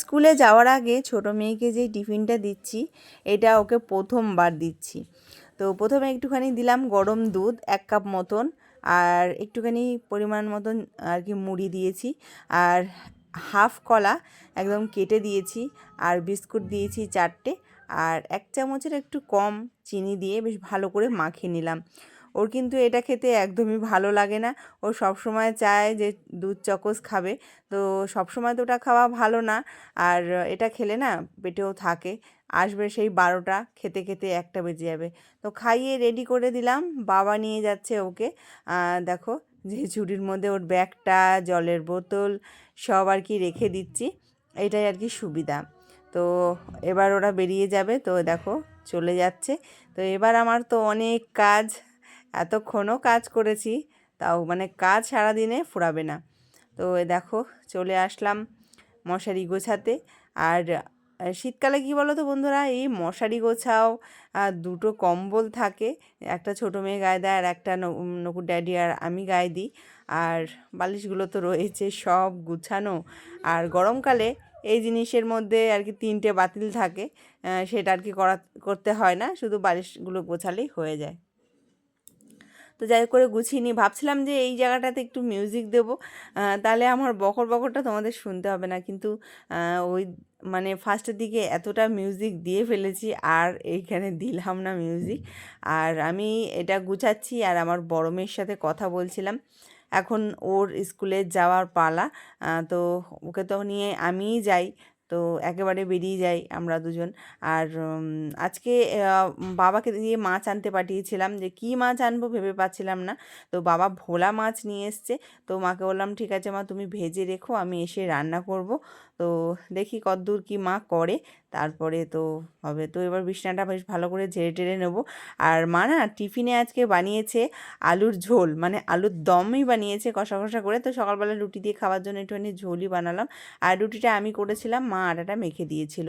স্কুলে যাওয়ার আগে ছোট মেয়েকে যে টিফিনটা দিচ্ছি, এটা ওকে প্রথমবার দিচ্ছি। তো প্রথমে একটুখানি দিলাম গরম দুধ, এক কাপ মতন, আর একটুখানি পরিমাণ মতন আর কি মুড়ি দিয়েছি, আর হাফ কলা একদম কেটে দিয়েছি, আর বিস্কুট দিয়েছি চারটে, আর এক চামচের একটু কম চিনি দিয়ে বেশ ভালো করে মাখিয়ে নিলাম। ওর কিন্তু এটা খেতে একদমই ভালো লাগে না। ও সবসময় চায় যে দুধ চকোস খাবে। তো সবসময় তো ওটা খাওয়া ভালো না। আর এটা খেলে না পেটেও থাকে। আসবে সেই বারোটা, খেতে খেতে একটা বেজে যাবে। তো খাইয়ে রেডি করে দিলাম। বাবা নিয়ে যাচ্ছে ওকে। দেখো যে ঝুড়ির মধ্যে ওর ব্যাগটা, জলের বোতল সব আর কি রেখে দিচ্ছি। এটাই আর কি সুবিধা। তো এবার ওরা বেরিয়ে যাবে। তো দেখো চলে যাচ্ছে। তো এবার আমার তো অনেক কাজ। এতক্ষণও কাজ করেছি, তাও মানে কাজ সারাদিনে ফুরাবে না। তো দেখো, চলে আসলাম মশারি গোছাতে। আর শীতকালে কি বলো তো বন্ধুরা, এই মশারি গোছাও দুটো কম্বল থাকে, একটা ছোটো মেয়ে গায়ে দেয় আর একটা নকুর ড্যাডি আর আমি গায়ে দিই। আর বালিশগুলো তো রয়েছে সব গুছানো। আর গরমকালে এই জিনিসের মধ্যে আর কি তিনটে বাতিল থাকে সেটা আর কি করা, করতে হয় না, শুধু বালিশগুলো গোছালেই হয়ে যায়। তো যাই করে গুছিয়ে নিই। ভাবছিলাম যে এই জায়গাটাতে একটু মিউজিক দেবো। তাহলে আমার বকর বকরটা তোমাদের শুনতে হবে না। কিন্তু ওই মানে ফার্স্টের দিকে এতটা মিউজিক দিয়ে ফেলেছি আর এইখানে দিলাম না মিউজিক আর আমি এটা গুছাচ্ছি আর আমার বড় মেয়ের সাথে কথা বলছিলাম। এখন ওর স্কুলে যাওয়ার পালা। তো ওকে তো নিয়ে আমিই যাই। তো একেবারে বেরিয়ে যাই আমরা দুজন। আর আজকে বাবাকে দিয়ে মাছ আনতে পাঠিয়েছিলাম যে, কী মাছ আনব ভেবে পাচ্ছিলাম না? তো বাবা ভোলা মাছ নিয়ে এসছে। তো মাকে বললাম, ঠিক আছে মা, তুমি ভেজে রেখো, আমি এসে রান্না করব। তো দেখি কতদূর কি মা করে। তারপরে তো হবে। তো এবার বিছনাটা বেশ ভালো করে ঝেড়ে টেড়ে নেব। আর মা না টিফিনে আজকে বানিয়েছে আলুর ঝোল। মানে আলুর দমই বানিয়েছে কষা কষা করে। তো সকালবেলা রুটি দিয়ে খাওয়ার জন্য একটুখানি ঝোলই বানালাম। আর রুটিটা আমি করেছিলাম। মা আটাটা মেখে দিয়েছিল।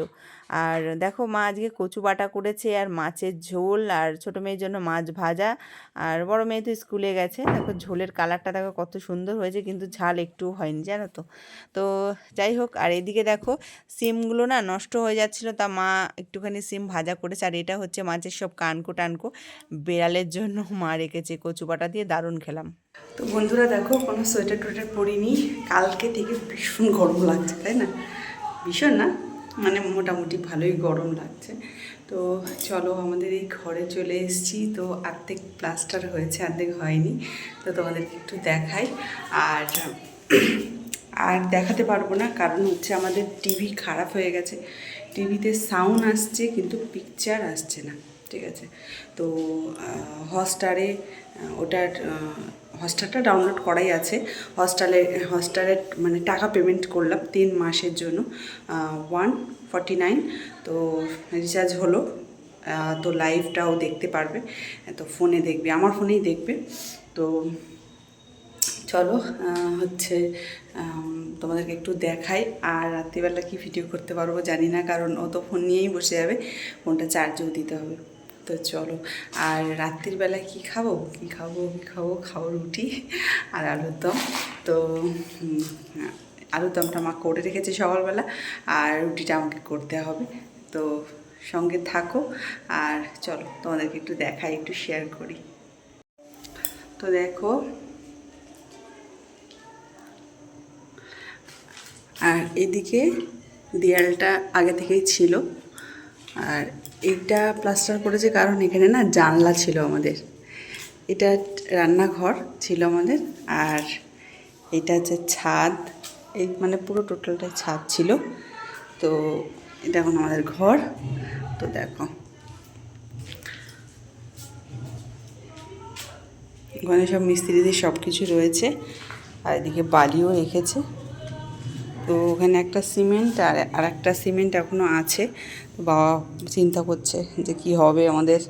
আর দেখো মা আজকে কচু বাটা করেছে আর মাছের ঝোল আর ছোটো মেয়ের জন্য মাছ ভাজা। আর বড় মেয়ে তো স্কুলে গেছে। দেখো ঝোলের কালারটা দেখো কত সুন্দর হয়েছে কিন্তু ঝাল একটু হয়নি, জানো তো। তো যাই হোক, আর এদিকে দেখো সিমগুলো না নষ্ট হয়ে যাচ্ছিল। তা মা একটুখানি সিম ভাজা করেছে আর এটা হচ্ছে মাছের সব কানকো টানকো বেড়ালের জন্য মা রেখেছে। কচু বাটা দিয়ে দারুণ খেলাম। তো বন্ধুরা দেখো কোনো সোয়েটার টোয়েটার পরিনি। কালকে থেকে ভীষণ গরম লাগছে, তাই না? ভীষণ না? মানে মোটামুটি ভালোই গরম লাগছে। তো চলো আমাদের এই ঘরে চলে এসেছি। তো আর্ধেক প্লাস্টার হয়েছে, আর্ধেক হয়নি। তো তোমাদেরকে একটু দেখাই। আর আর দেখাতে পারব না, কারণ হচ্ছে আমাদের টিভি খারাপ হয়ে গেছে। টিভিতে সাউন্ড আসছে, কিন্তু পিকচার আসছে না। ঠিক আছে। তো হটস্টারে ওটার হটস্টারটা ডাউনলোড করাই আছে। হটস্টারে হটস্টারে মানে টাকা পেমেন্ট করলাম তিন মাসের জন্য। ওয়ান ফর্টি নাইন তো রিচার্জ হলো। তো লাইভটাও দেখতে পারবে। তো ফোনে দেখবে, আমার ফোনেই দেখবে। তো চলো হচ্ছে তোমাদেরকে একটু দেখাই। আর রাত্রিবেলা কি ভিডিও করতে পারব জানি না, কারণ ও তো ফোন নিয়েই বসে যাবে। ফোনটা চার্জও দিতে হবে। তো চলো। আর রাত্রির বেলা কি খাব? কি খাব? কি খাব? খাব রুটি আর আলুর দম। তো আলুর দমটা মা করে রেখেছে সকালবেলা আর রুটিটা আমাকে করতে হবে। তো সঙ্গে থাকো আর চলো, তোমাদেরকে একটু দেখাই, একটু শেয়ার করি। তো দেখো, আর এদিকে দেয়ালটা আগে থেকেই ছিল। আর এইটা প্লাস্টার করেছে কারণ এখানে না জানলা ছিল আমাদের। এটা রান্নাঘর ছিল আমাদের আর এটা হচ্ছে ছাদ। এই মানে পুরো টোটালটাই ছাদ ছিল। তো এটা এখন আমাদের ঘর। তো দেখো। ওখানে সব মিস্ত্রিদের সব কিছু রয়েছে। আর এদিকে বালিও রেখেছে। তো ওখানে একটা সিমেন্ট আর আর একটা সিমেন্ট এখনও আছে। তো বাবা চিন্তা করছে যে কি হবে আমাদের।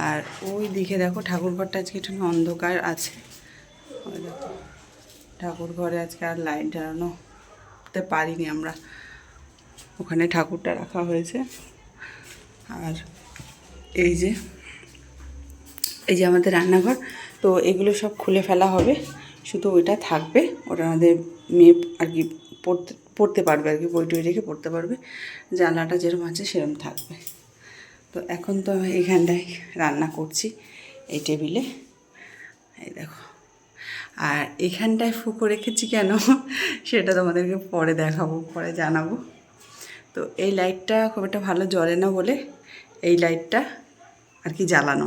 আর ওই দিকে দেখো ঠাকুর ঘরটা আজকে একটু অন্ধকার আছে। দেখো, ঠাকুর ঘরে আজকে আর লাইট জ্বালানো করতে পারিনি আমরা। ওখানে ঠাকুরটা রাখা হয়েছে। আর এই যে এই যে আমাদের রান্নাঘর, তো এগুলো সব খুলে ফেলা হবে। শুধু ওইটা থাকবে। ওটা আমাদের মেয়ে আর কি পড়তে পড়তে পারবে আর কি, বই টই রেখে পড়তে পারবে। জানলাটা যেরকম আছে সেরকম থাকবে। তো এখন তো আমি এইখানটায় রান্না করছি, এই টেবিলে। এই দেখো। আর এখানটায় ফুকো রেখেছি কেন? সেটা তোমাদেরকে পরে দেখাবো, পরে জানাব। তো এই লাইটটা খুব একটা ভালো জ্বলে না বলে এই লাইটটা আর কি জ্বালানো।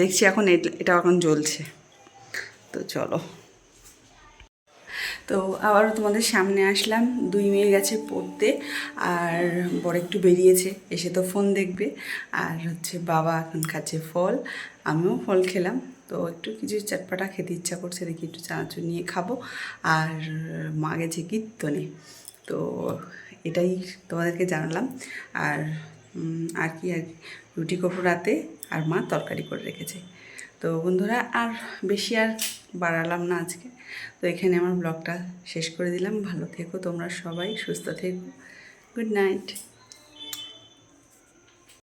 দেখছি এখন এটা এখন জ্বলছে। তো চলো। তো আবারও তোমাদের সামনে আসলাম। দুই মেয়ে গেছে পড়তে, আর বড় একটু বেরিয়েছে, এসে তো ফোন দেখবে। আর হচ্ছে বাবা এখন খাচ্ছে ফল, আমিও ফল খেলাম। তো একটু কিছু চটপাটা খেতে ইচ্ছা করছে, দেখি একটু চানাচুর নিয়ে খাব। আর মা গেছে কীর্তনে। তো এটাই তোমাদেরকে জানালাম। আর আর কি, আর রুটি করব রাতে, আর মা তরকারি করে রেখেছে। তো বন্ধুরা, আর বেশি আর বাড়ালাম না আজকে। তো এখানে আমার ব্লগটা শেষ করে দিলাম। ভালো থেকো তোমরা সবাই, সুস্থ থেকো। Good night